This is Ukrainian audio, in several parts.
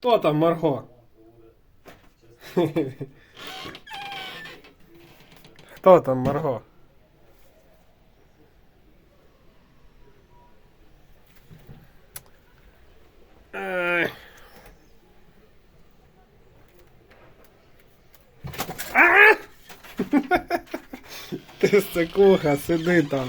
Хто там, Марго? Хто там, Марго? Ай. Ти стекуха, сиди там.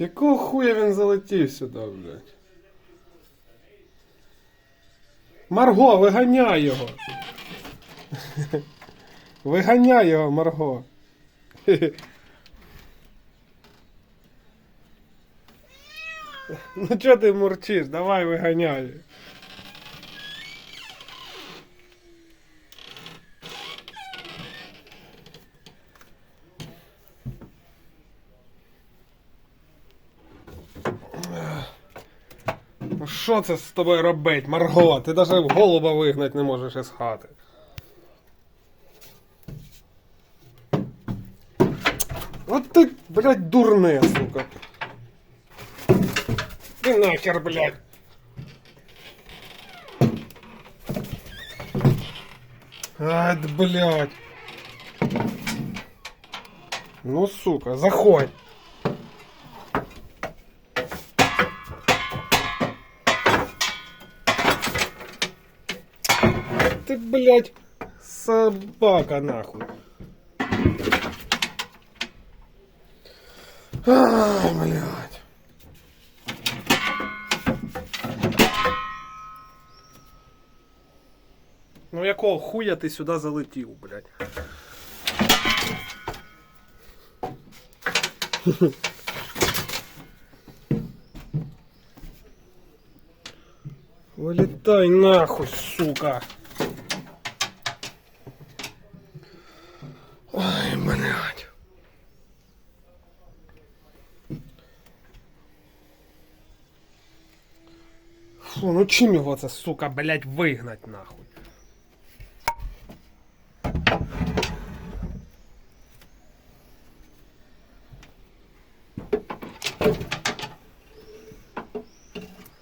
Якого хуя він залетів сюди, блядь? Марго, виганяй його. Виганяй його, Марго. Ну чого ти мурчиш? Давай виганяй. Що це з тобою робить, Марго? Ти навіть голуба вигнати не можеш із хати. От ти, блядь, дурне, сука. Ти нахер, блядь. Ай, блядь. Ну, сука, заходь. Ты, блядь, собака, нахуй. Ай, блядь. Ну якого хуя ти сюди залетів, блядь? Вылетай нахуй, сука. Ой, блядь. Фу, ну чим його це, сука, блядь, вигнать нахуй?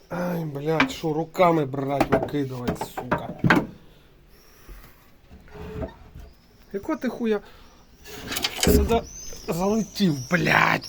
Ай, блядь, що руками брать, викидувати, сука. Яко ти хуя сюди залетів, блядь?